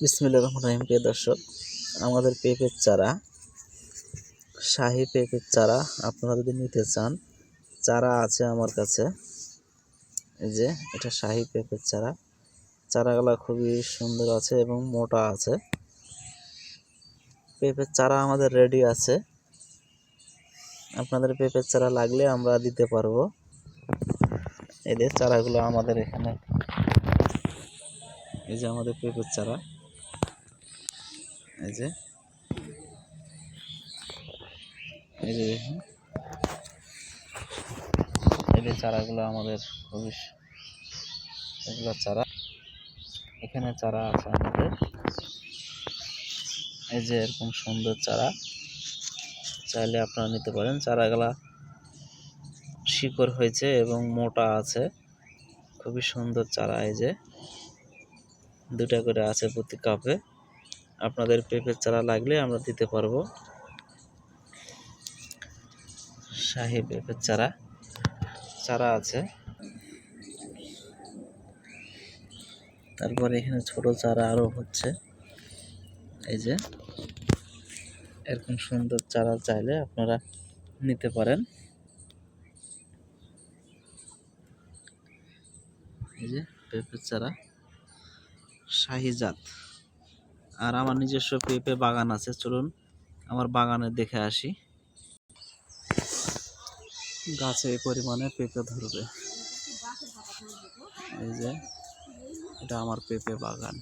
বিসমিল্লা রহমান রহিম, প্রিয় দর্শক, আমাদের পেঁপের চারা, শাহি পেঁপের চারা, আপনারা যদি নিতে চান, চারা আছে আমার কাছে। এই যে, এটা শাহি পেঁপের চারা। চারাগুলো খুবই সুন্দর আছে এবং মোটা আছে। পেঁপের চারা আমাদের রেডি আছে। আপনাদের পেঁপের চারা লাগলে আমরা দিতে পারব। এদের চারাগুলো আমাদের এখানে। এই যে আমাদের পেঁপের চারা। এই যে। এই যে দেখুন। এই যে চারাগুলো আমাদের খুবই এগুলো চারা। এখানে চারা আছে আমাদের। এই যে এরকম সুন্দর চারা। চাইলে আপনারা নিতে পারেন। চারাগুলা শিকড় হয়েছে এবং মোটা আছে। খুবই সুন্দর চারা এই যে। দুটা করে আছে প্রতি কাপে। আপনাদের পেঁপের চারা লাগলে আমরা দিতে পারব। শাহি পেঁপের চারা। চারা আছে। তারপরে এখানে ছোট চারা আরও হচ্ছে। এই যে, এরকম সুন্দর চারা চাইলে আপনারা নিতে পারেন। এই যে পেঁপের চারা। শাহি জাত। আর আমার নিজস্ব পেঁপে বাগান আছে, চলুন আমার বাগানে দেখে আসি। গাছে এই পরিমাণে পেঁপে ধরবে। এই যে, এটা আমার পেঁপে বাগান।